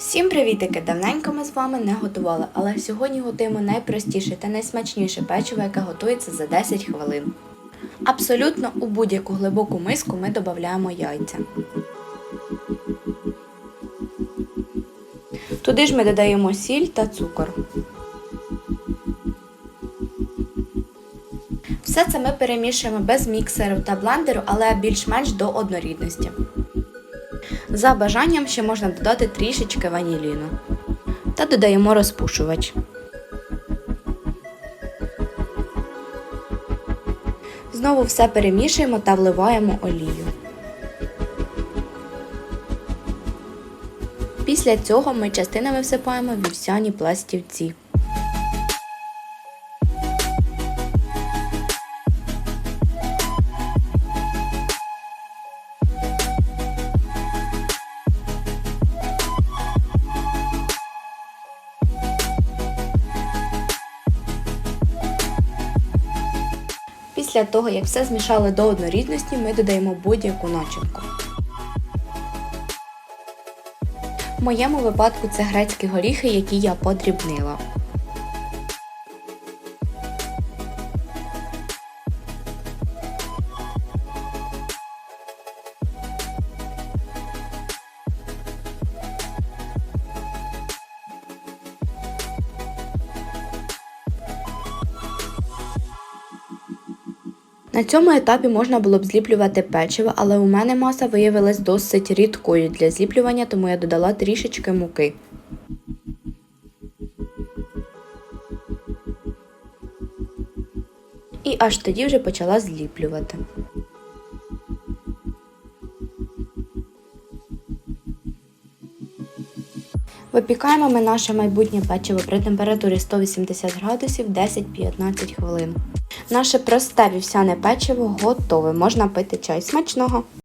Всім привітики! Давненько ми з вами не готували, але сьогодні готуємо найпростіше та найсмачніше печиво, яке готується за 10 хвилин. Абсолютно у будь-яку глибоку миску ми додаємо яйця. Туди ж ми додаємо сіль та цукор. Все це ми перемішуємо без міксеру та блендеру, але більш-менш до однорідності. За бажанням ще можна додати трішечки ваніліну. Та додаємо розпушувач. Знову все перемішуємо та вливаємо олію. Після цього ми частинами всипаємо вівсяні пластівці. Після того, як все змішали до однорідності, ми додаємо будь-яку начинку. В моєму випадку це грецькі горіхи, які я подрібнила. На цьому етапі можна було б зліплювати печиво, але у мене маса виявилась досить рідкою для зліплювання, тому я додала трішечки муки. І аж тоді вже почала зліплювати. Випікаємо ми наше майбутнє печиво при температурі 180 градусів 10-15 хвилин. Наше просте вівсяне печиво готове. Можна пити чай смачного.